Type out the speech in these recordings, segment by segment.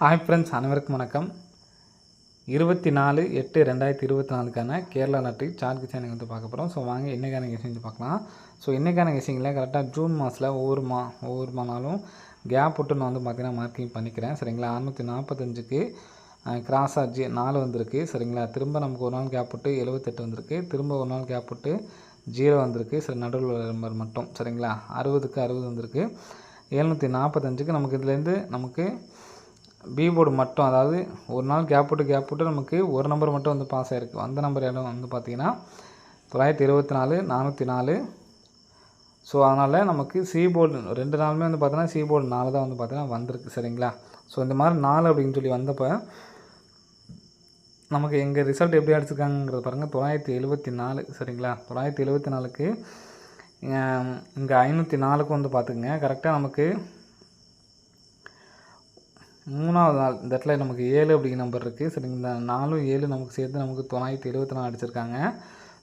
Hi friends அனைவருக்கும் வணக்கம். இருபத்தி நாலு எட்டு ரெண்டாயிரத்தி இருபத்தி நாலுக்கான கேரளா நாட்டு சார்ஜ் சேனல் வந்து பார்க்க போகிறோம் ஸோ வாங்க இன்றைக்கான கெசிங் வந்து பார்க்கலாம். ஸோ இன்றைக்கான கெசிங்கில் கரெக்டாக ஜூன் மாதத்தில் ஒவ்வொரு மா ஒவ்வொரு மா கேப் விட்டு நான் வந்து பார்த்திங்கன்னா மார்க்கிங் பண்ணிக்கிறேன். சரிங்களா? அறுநூற்றி நாற்பத்தஞ்சுக்கு கிராஸ் ஆச்சு நாலு வந்திருக்கு. சரிங்களா? திரும்ப நமக்கு ஒரு நாள் கேப் விட்டு எழுபத்தெட்டு வந்திருக்கு. திரும்ப ஒரு நாள் கேப் விட்டு ஜீரோ வந்திருக்கு. சரி நடுவில் நம்பர் மட்டும். சரிங்களா? அறுபதுக்கு அறுபது வந்திருக்கு. எழுநூற்றி நாற்பத்தஞ்சுக்கு நமக்கு இதுலேருந்து நமக்கு பி போர்டு மட்டும் அதாவது ஒரு நாள் கேப் விட்டு கேப் விட்டு நமக்கு ஒரு நம்பர் மட்டும் வந்து பாஸ் ஆகிருக்கு அந்த நம்பர் இடம் வந்து பார்த்திங்கன்னா தொள்ளாயிரத்தி இருபத்தி நாலு நானூற்றி நாலு. ஸோ அதனால் நமக்கு சி போர்டு ரெண்டு நாளுமே வந்து பார்த்தோன்னா சி போர்டு நாலு தான் வந்து பார்த்தீங்கன்னா வந்திருக்கு. சரிங்களா? ஸோ இந்த மாதிரி நாலு அப்படின்னு சொல்லி வந்தப்போ நமக்கு எங்கள் ரிசல்ட் எப்படி அடிச்சிருக்காங்கிறது பாருங்கள் தொள்ளாயிரத்தி எழுபத்தி நாலு சரிங்களா? தொள்ளாயிரத்தி எழுபத்தி நாலுக்கு இங்கே ஐநூற்றி நாலுக்கு வந்து பார்த்துக்குங்க கரெக்டாக நமக்கு மூணாவது நாள். இந்த இடத்துல நமக்கு ஏழு அப்படிங்கிற நம்பர் இருக்குது சரி இந்த நாலும் ஏழு நமக்கு சேர்த்து நமக்கு தொள்ளாயிரத்தி எழுபத்தி நாலு அடிச்சிருக்காங்க.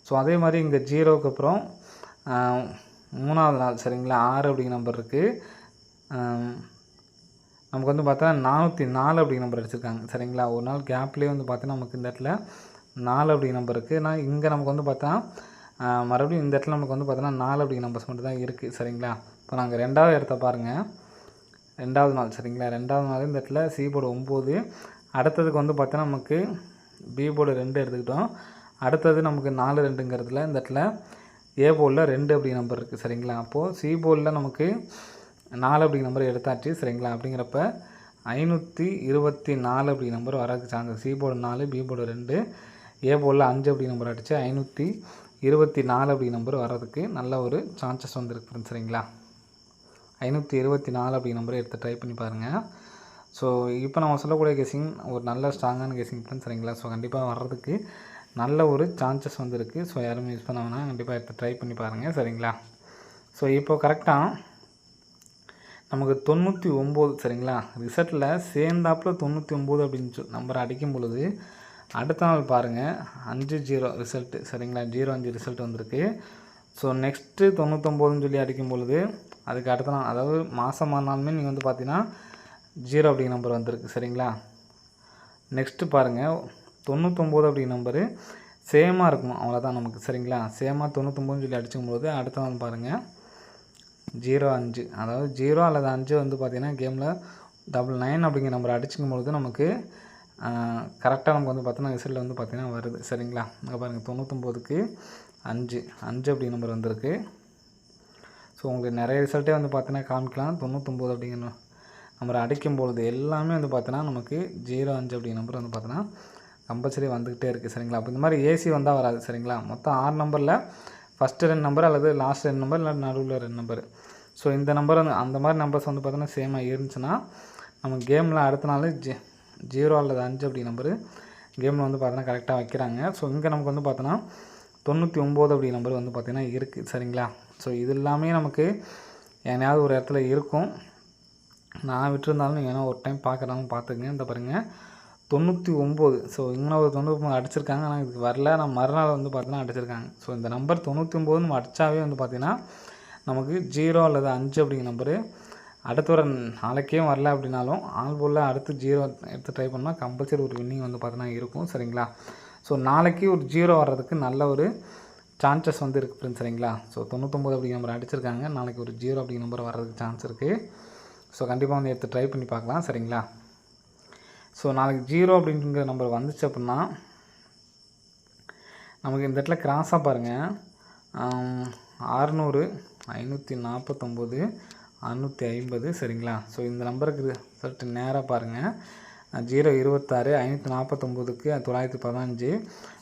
ஸோ அதே மாதிரி இங்கே ஜீரோவுக்கு அப்புறம் மூணாவது நாள். சரிங்களா? ஆறு அப்படிங்கிற நம்பர் இருக்குது நமக்கு வந்து பார்த்தா நானூற்றி நாலு அப்படிங்கிற நம்பர் அடிச்சிருக்காங்க. சரிங்களா? ஒரு நாள் கேப்லேயே வந்து பார்த்தீங்கன்னா நமக்கு இந்த இடத்துல நாலு அப்படிங்கிற நம்பர் இருக்குது ஆனால் இங்கே நமக்கு வந்து பார்த்தா மறுபடியும் இந்த இடத்துல நமக்கு வந்து பார்த்தோன்னா நாலு அப்படிங்கிற நம்பர்ஸ் மட்டும் தான் இருக்குது சரிங்களா? இப்போ நாங்கள் ரெண்டாவது இடத்த பாருங்கள் ரெண்டாவது நாள் சரிங்களா? ரெண்டாவது நாள் இந்த இடத்துல சி போர்டு ஒம்பது அடுத்ததுக்கு வந்து பார்த்தோன்னா நமக்கு பி போர்டு ரெண்டு எடுத்துக்கிட்டோம். அடுத்தது நமக்கு நாலு ரெண்டுங்கிறதுல இந்த இடத்துல ஏ போர்டில் ரெண்டு அப்படி நம்பர் இருக்குது சரிங்களா? அப்போது சி போர்டில் நமக்கு நாலு அப்படி நம்பர் எடுத்தாச்சு சரிங்களா? அப்படிங்கிறப்ப ஐநூற்றி இருபத்தி நாலு அப்படி நம்பர் வரதுக்கு சான்ஸ் சி போர்டு நாலு பி போர்டு ரெண்டு ஏ போர்டில் அஞ்சு அப்படி நம்பர் அடித்து ஐநூற்றி இருபத்தி நாலு அப்படி நம்பர் வர்றதுக்கு நல்ல ஒரு சான்சஸ் வந்துருக்கு சரிங்களா? ஐநூற்றி இருபத்தி நாலு அப்படிங்கிற நம்பரை எடுத்து ட்ரை பண்ணி பாருங்கள் ஸோ இப்போ நம்ம சொல்லக்கூடிய கெஸிங் ஒரு நல்ல ஸ்ட்ராங்கான கெஸிங் ஃப்ரெண்ட்ஸ் சரிங்களா? ஸோ கண்டிப்பாக வர்றதுக்கு நல்ல ஒரு சான்சஸ் வந்துருக்கு. ஸோ யாரும் யூஸ் பண்ணாங்கன்னா கண்டிப்பாக எடுத்து ட்ரை பண்ணி பாருங்கள் சரிங்களா? ஸோ இப்போ கரெக்டாக நமக்கு தொண்ணூற்றி ஒம்பது சரிங்களா? ரிசல்ட்டில் சேர்ந்தாப்பில் தொண்ணூற்றி ஒம்பது அப்படின்னு சொல் நம்பர் அடிக்கும் பொழுது அடுத்த நாள் பாருங்கள் அஞ்சு ஜீரோ ரிசல்ட்டு சரிங்களா? ஜீரோ அஞ்சு ரிசல்ட் வந்திருக்கு. ஸோ நெக்ஸ்ட்டு தொண்ணூத்தொம்போதுன்னு சொல்லி அடிக்கும் பொழுது அதுக்கு அடுத்த நாள் அதாவது மாதம் ஆனாலுமே நீங்கள் வந்து பார்த்தீங்கன்னா ஜீரோ அப்படிங்கிற நம்பர் வந்திருக்கு சரிங்களா? நெக்ஸ்ட்டு பாருங்கள் தொண்ணூத்தொம்போது அப்படிங்கிற நம்பரு சேமாக இருக்கும் அவ்வளோதான் நமக்கு சரிங்களா? சேமாக தொண்ணூத்தொம்போதுன்னு சொல்லி அடிச்சுக்கும்போது அடுத்த நாள் பாருங்கள் ஜீரோ அஞ்சு அதாவது ஜீரோ அல்லது அஞ்சு வந்து பார்த்திங்கன்னா கேமில் டபுள் நைன் அப்படிங்கிற நம்பர் அடிச்சுக்கும் பொழுது நமக்கு கரெக்டாக நமக்கு வந்து பார்த்தோன்னா ரிசல்ட் வந்து பார்த்திங்கன்னா வருது சரிங்களா? அங்கே பாருங்கள் தொண்ணூத்தொம்போதுக்கு அஞ்சு அஞ்சு அப்படி நம்பர் வந்திருக்கு. ஸோ உங்களுக்கு நிறைய ரிசல்ட்டே வந்து பார்த்தீங்கன்னா காமிக்கலாம். தொண்ணூத்தொம்பது அப்படிங்கிற நம்பரை அடிக்கும் பொழுது எல்லாமே வந்து பார்த்தீங்கன்னா நமக்கு ஜீரோ அஞ்சு அப்படிங்கிற நம்பர் வந்து பார்த்தீங்கன்னா கம்பல்சரி வந்துக்கிட்டே இருக்குது சரிங்களா? அப்போ இந்த மாதிரி ஏசி வந்தால் வராது. சரிங்களா? மொத்தம் ஆறு நம்பரில் ஃபஸ்ட்டு ரெண்டு நம்பர் அல்லது லாஸ்ட் ரெண்டு நம்பர் இல்லை நடுவில் ரெண்டு நம்பர் ஸோ இந்த நம்பர் வந்து அந்த மாதிரி நம்பர்ஸ் வந்து பார்த்தீங்கன்னா சேமாக இருந்துச்சுன்னா நம்ம கேமில் அடுத்த நாள் ஜி ஜீரோ அல்லது அஞ்சு அப்படி நம்பரு கேமில் வந்து பார்த்தீங்கன்னா கரெக்டாக வைக்கிறாங்க. ஸோ இங்கே நமக்கு வந்து பார்த்தோன்னா தொண்ணூற்றி ஒம்பது அப்படி நம்பர் வந்து பார்த்திங்கன்னா இருக்குது சரிங்களா? ஸோ இது எல்லாமே நமக்கு எங்கேயாவது ஒரு இடத்துல இருக்கும். நான் விட்டுருந்தாலும் நீங்கள் ஒரு டைம் பார்க்குறாங்க பார்த்துக்குங்க இந்த பாருங்கள் தொண்ணூற்றி ஒம்பது. ஸோ இன்னொரு தொண்ணூற்றி அடிச்சிருக்காங்க. ஆனால் இதுக்கு வரல. நான் மறுநாள் வந்து பார்த்தீங்கன்னா அடிச்சிருக்காங்க. ஸோ இந்த நம்பர் தொண்ணூற்றி ஒம்பது நம்ம அடித்தாவே வந்து பார்த்திங்கன்னா நமக்கு ஜீரோ அல்லது அஞ்சு அப்படிங்கிற நம்பரு அடுத்த ஒரு நாளைக்கே வரல அப்படின்னாலும் ஆல் போலில் அடுத்து ஜீரோ எடுத்து ட்ரை பண்ணால் கம்பல்சரி ஒரு வின்னிங் வந்து பார்த்தீங்கன்னா இருக்கும் சரிங்களா? ஸோ நாளைக்கு ஒரு ஜீரோ வர்றதுக்கு நல்ல ஒரு சான்சஸ் வந்து இருக்குது ஃப்ரெண்ட்ஸ் சரிங்களா? ஸோ தொண்ணூத்தொம்பது அப்படிங்கிற நம்பர் அடிச்சிருக்காங்க. நாளைக்கு ஒரு ஜீரோ அப்படிங்கிற நம்பர் வர்றதுக்கு சான்ஸ் இருக்குது ஸோ கண்டிப்பாக வந்து எடுத்து ட்ரை பண்ணி பார்க்கலாம் சரிங்களா? ஸோ நாளைக்கு ஜீரோ அப்படிங்கிற நம்பர் வந்துச்சு அப்படின்னா நமக்கு இந்த இடத்துல கிராஸாக பாருங்கள் அறநூறு ஐநூற்றி நாற்பத்தொம்போது அறநூற்றி ஐம்பது சரிங்களா? ஸோ இந்த நம்பருக்கு ரிசல்ட் நேராக பாருங்கள் ஜீரோ இருபத்தாறு ஐநூற்றி நாற்பத்தொம்போதுக்கு தொள்ளாயிரத்தி பதினஞ்சு.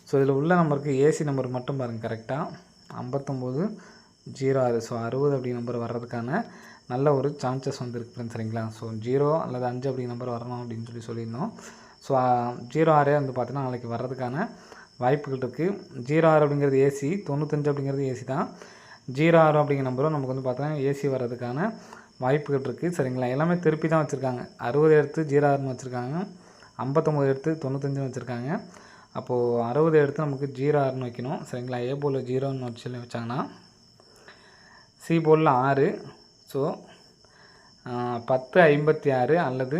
ஸோ இதில் உள்ள நம்பருக்கு ஏசி நம்பர் மட்டும் பாருங்கள் கரெக்டாக ஐம்பத்தொம்போது ஜீரோ ஆறு. ஸோ அறுபது அப்படி நம்பர் வர்றதுக்கான நல்ல ஒரு சான்சஸ் வந்துருக்கு சரிங்களா? ஸோ ஜீரோ அல்லது அஞ்சு அப்படி நம்பர் வரணும் அப்படின்னு சொல்லி சொல்லியிருந்தோம். ஸோ ஜீரோ ஆறே வந்து பார்த்தீங்கன்னா நாளைக்கு வர்றதுக்கான வாய்ப்புகள் இருக்குது ஜீரோ ஆறு அப்படிங்கிறது ஏசி தொண்ணூத்தஞ்சு அப்படிங்கிறது ஏசி தான். ஜீரோ ஆறு அப்படிங்கிற நம்பரும் நமக்கு வந்து பார்த்தீங்கன்னா ஏசி வர்றதுக்கான வாய்ப்புகள் இருக்குது சரிங்களா? எல்லாமே திருப்பி தான் வச்சுருக்காங்க. அறுபது எடுத்து ஜீரோ ஆறுன்னு வச்சுருக்காங்க. ஐம்பத்தொம்போது எடுத்து தொண்ணூத்தஞ்சுன்னு வச்சுருக்காங்க. அப்போது அறுபது எடுத்து நமக்கு ஜீரோ ஆறுன்னு வைக்கணும். சரிங்களா? ஏ போலில் ஜீரோன்னு வச்சு வச்சாங்கன்னா சி போலில் ஆறு. ஸோ பத்து ஐம்பத்தி ஆறு அல்லது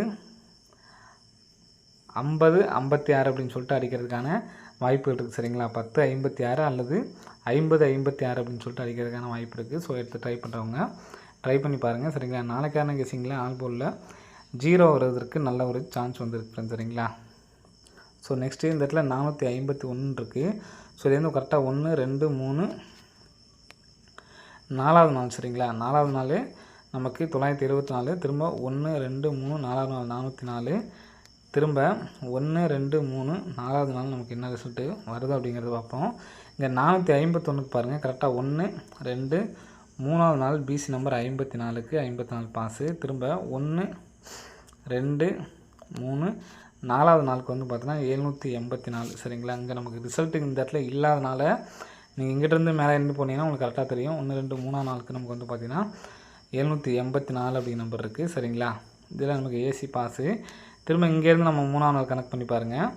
ஐம்பது ஐம்பத்தி ஆறு அப்படின்னு சொல்லிட்டு அடிக்கிறதுக்கான வாய்ப்புகள் இருக்குது சரிங்களா? பத்து ஐம்பத்தி ஆறு அல்லது ஐம்பது ஐம்பத்தி ஆறு அப்படின்னு சொல்லிட்டு அடிக்கிறதுக்கான வாய்ப்பு இருக்குது ஸோ எடுத்து ட்ரை பண்ணுறவங்க ட்ரை பண்ணி பாருங்கள் சரிங்களா? நாளைக்கான கெஸிங்கில் ஆல் போலில் ஜீரோ வர்றதுக்கு நல்ல ஒரு சான்ஸ் வந்துருக்கு சரிங்களா? ஸோ நெக்ஸ்ட்டு இந்த இடத்துல நானூற்றி ஐம்பத்தி ஒன்று இருக்குது ஸோ இதுலேருந்து கரெக்டாக ஒன்று ரெண்டு மூணு நாலாவது நாள் சரிங்களா? நாலாவது நாள் நமக்கு தொள்ளாயிரத்தி இருபத்தி நாலு திரும்ப ஒன்று ரெண்டு மூணு நாலாவது நாள் நானூற்றி நாலு. திரும்ப ஒன்று ரெண்டு மூணு நாலாவது நாள் நமக்கு என்ன ரிசல்ட்டு வருது அப்படிங்கிறத பார்ப்போம். இங்கே நானூற்றி ஐம்பத்தொன்றுக்கு பாருங்கள் கரெக்டாக ஒன்று ரெண்டு மூணாவது நாள் பிசி நம்பர் ஐம்பத்தி நாலுக்கு ஐம்பத்தி நாலு பாஸு திரும்ப ஒன்று ரெண்டு மூணு நாலாவது நாளுக்கு வந்து பார்த்தீங்கன்னா எழுநூற்றி எண்பத்தி நாலு சரிங்களா? இங்கே நமக்கு ரிசல்ட்டு இந்த இடத்துல இல்லாதனால நீங்கள் இங்கிட்டிருந்து மேலே இருந்து போனீங்கன்னா உங்களுக்கு கரெக்டாக தெரியும். ஒன்று ரெண்டு மூணாம் நாளுக்கு நமக்கு வந்து பார்த்திங்கன்னா எழுநூற்றி எண்பத்தி நாலு அப்படிங்கிற நம்பர் இருக்குது சரிங்களா? இதில் நமக்கு ஏசி பாஸு திரும்ப இங்கேருந்து நம்ம மூணாம் நாள் கனெக்ட் பண்ணி பாருங்கள்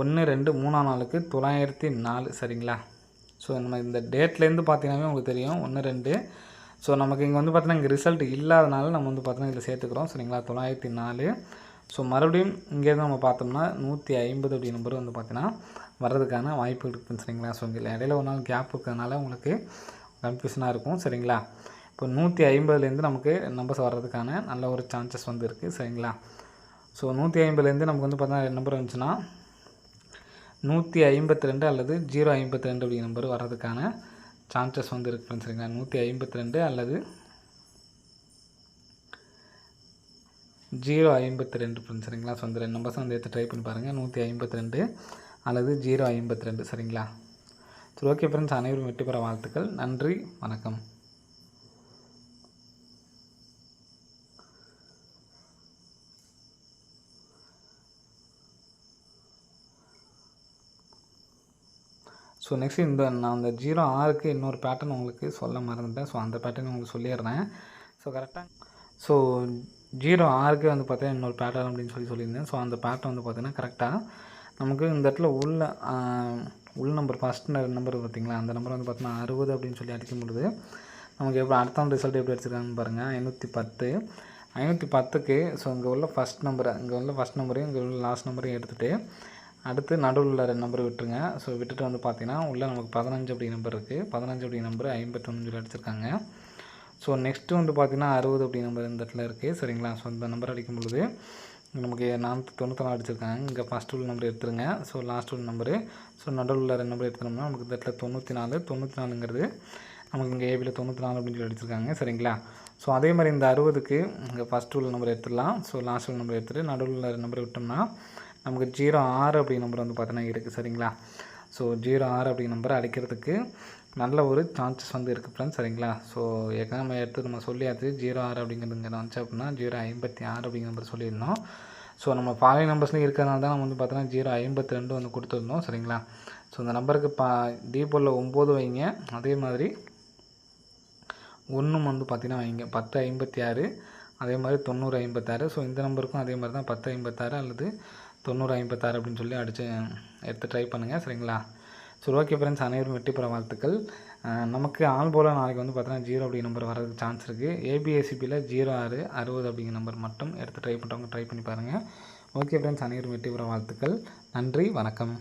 ஒன்று ரெண்டு மூணாம் நாளுக்கு தொள்ளாயிரத்தி நாலு. சரிங்களா? ஸோ நம்ம இந்த டேட்லேருந்து பார்த்தீங்கன்னாவே உங்களுக்கு தெரியும். ஒன்று ரெண்டு. ஸோ நமக்கு இங்கே வந்து பார்த்தீங்கன்னா இங்கே ரிசல்ட் இல்லாதனால நம்ம வந்து பார்த்தீங்கன்னா இதில் சேர்த்துக்கிறோம். சரிங்களா? தொள்ளாயிரத்தி நாலு. ஸோ மறுபடியும் இங்கேருந்து நம்ம பார்த்தோம்னா நூற்றி ஐம்பது அப்படி நம்பர் வந்து பார்த்தீங்கன்னா வர்றதுக்கான வாய்ப்பு இருக்குதுன்னு சரிங்களா? ஸோ இங்கே இடையில ஒரு நாள் கேப் இருக்கிறதுனால உங்களுக்கு கன்ஃபியூஷனாக இருக்கும் சரிங்களா? இப்போ நூற்றி ஐம்பதுலேருந்து நமக்கு நம்பர்ஸ் வர்றதுக்கான நல்ல ஒரு சான்சஸ் வந்து இருக்குது சரிங்களா? ஸோ நூற்றி ஐம்பதுலேருந்து நமக்கு வந்து பார்த்தீங்கன்னா நம்பர் வந்துச்சுன்னா நூற்றி ஐம்பத்தி ரெண்டு அல்லது ஜீரோ ஐம்பத்தி ரெண்டு அப்படிங்கிற நம்பர் வர்றதுக்கான சான்சஸ் வந்து இருக்குது சரிங்களா? நூற்றி ஐம்பத்தி ரெண்டு அல்லது ஜீரோ ஐம்பத்தி ரெண்டு ஃப்ரெண்ட்ஸ் சரிங்களா? ஸோ அந்த ரெண்டு நம்பர்ஸ் வந்து எடுத்து ட்ரை பண்ணி பாருங்கள் நூற்றி ஐம்பத்தி ரெண்டு அல்லது ஜீரோ ஐம்பத்தி ரெண்டு சரிங்களா? சரி ஓகே ஃப்ரெண்ட்ஸ் அனைவரும் வெற்றி பெற வாழ்த்துக்கள். நன்றி. வணக்கம். ஸோ நெக்ஸ்ட் இந்த நான் அந்த ஜீரோ ஆறுக்கு இன்னொரு பேட்டர்ன் உங்களுக்கு சொல்ல மறந்துட்டேன். ஸோ அந்த பேட்டர்ன் உங்களுக்கு சொல்லிடுறேன். ஸோ கரெக்டாக ஸோ ஜீரோ ஆறுக்கு வந்து பார்த்தீங்கன்னா இன்னொரு பேட்டர்ன் அப்படின்னு சொல்லி சொல்லியிருந்தேன். ஸோ அந்த பேட்டர்ன் வந்து பார்த்தீங்கன்னா கரெக்டாக நமக்கு இந்த இடத்துல உள்ள உள் நம்பர் ஃபஸ்ட் நம்பர் பார்த்தீங்களா? அந்த நம்பர் வந்து பார்த்தீங்கன்னா அறுபது அப்படின்னு சொல்லி அடிக்கும் பொழுது நமக்கு எப்படி அடுத்த ரிசல்ட் எப்படி அடிச்சிருக்காங்கன்னு பாருங்கள் ஐநூற்றி பத்து. ஐநூற்றி பத்துக்கு ஸோ இங்கே உள்ள ஃபஸ்ட் நம்பரை இங்கே உள்ள ஃபஸ்ட் நம்பரையும் இங்கே உள்ள லாஸ்ட் நம்பரையும் எடுத்துகிட்டு அடுத்து நடுவில் உள்ள ரெண்டு நம்பர் விட்டுருங்க. ஸோ விட்டுட்டு வந்து பார்த்தீங்கன்னா உள்ளே நமக்கு பதினஞ்சு அப்படி நம்பர் இருக்குது பதினஞ்சு அப்படி நம்பர் ஐம்பத்தொன்று அடிச்சிருக்காங்க. ஸோ நெக்ஸ்ட்டு வந்து பார்த்திங்கன்னா அறுபது அப்படி நம்பர் இந்த இடத்துல இருக்குது சரிங்களா? ஸோ இந்த நம்பர் அடிக்கும் பொழுது நமக்கு நானூற்றி தொண்ணூற்றி அடிச்சிருக்காங்க. இங்கே ஃபஸ்ட் உள்ள நம்பர் எடுத்துருங்க. ஸோ லாஸ்ட் உள்ள நம்பரு. ஸோ நடுவில் உள்ள ரெண்டு நம்பர் எடுத்துனோம்னா நமக்கு இந்த இடத்துல தொண்ணூற்றி நாலு தொண்ணூற்றி நாலுங்கிறது நமக்கு இங்கே ஏபியில் தொண்ணூற்றி நாலு அப்படின்னு சொல்லி அடிச்சிருக்காங்க. சரிங்களா? ஸோ அதே மாதிரி இந்த அறுபதுக்கு இங்கே ஃபஸ்ட் உள்ள நம்பர் எடுத்துடலாம். ஸோ லாஸ்ட் உள்ள நம்பர் எடுத்துகிட்டு நடுவில் உள்ள நம்பர் விட்டோம்னா நமக்கு ஜீரோ ஆறு அப்படி நம்பர் வந்து பார்த்தீங்கன்னா இருக்குது சரிங்களா? ஸோ ஜீரோ ஆறு அப்படி நம்பரை அடிக்கிறதுக்கு நல்ல ஒரு சான்சஸ் வந்து இருக்குது ஃப்ரெண்ட்ஸ் சரிங்களா? ஸோ ஏற்கனவே நம்ம எடுத்து நம்ம சொல்லியாச்சு ஜீரோ ஆறு அப்படிங்கிறது வந்துச்சு அப்படின்னா ஜீரோ ஐம்பத்தி ஆறு அப்படிங்கிற நம்பர் சொல்லியிருந்தோம். ஸோ நம்ம ஃபாலோயிங் நம்பர்ஸ்லேயும் இருக்கிறதுனால தான் நம்ம வந்து பார்த்தோன்னா ஜீரோ ஐம்பத்தி ரெண்டு வந்து கொடுத்துருந்தோம் சரிங்களா? ஸோ இந்த நம்பருக்கு பா டீபோலில் ஒம்பது வைங்க. அதே மாதிரி ஒன்றும் வந்து பார்த்திங்கன்னா வைங்க. பத்து ஐம்பத்தி ஆறு அதே மாதிரி தொண்ணூறு ஐம்பத்தாறு ஸோ இந்த நம்பருக்கும் அதே மாதிரி தான் பத்து ஐம்பத்தாறு அல்லது தொண்ணூறு ஐம்பத்தாறு அப்படின்னு சொல்லி அடித்து எடுத்து ட்ரை பண்ணுங்கள் சரிங்களா? சரி ஓகே ஃப்ரெண்ட்ஸ் அனைவரும் வெற்றி பெற வாழ்த்துக்கள். நமக்கு ஆள் போல் நாளைக்கு வந்து பார்த்தீங்கன்னா ஜீரோ அப்படிங்கிற நம்பர் வரதுக்கு சான்ஸ் இருக்குது ஏபிஎஸ்சிபியில் ஜீரோ ஆறு அறுபது அப்படிங்கிற நம்பர் மட்டும் எடுத்து ட்ரை பண்ணுறவங்க ட்ரை பண்ணி பாருங்கள் ஓகே ஃப்ரெண்ட்ஸ் அனைவரும் வெற்றி பெற வாழ்த்துக்கள். நன்றி வணக்கம்.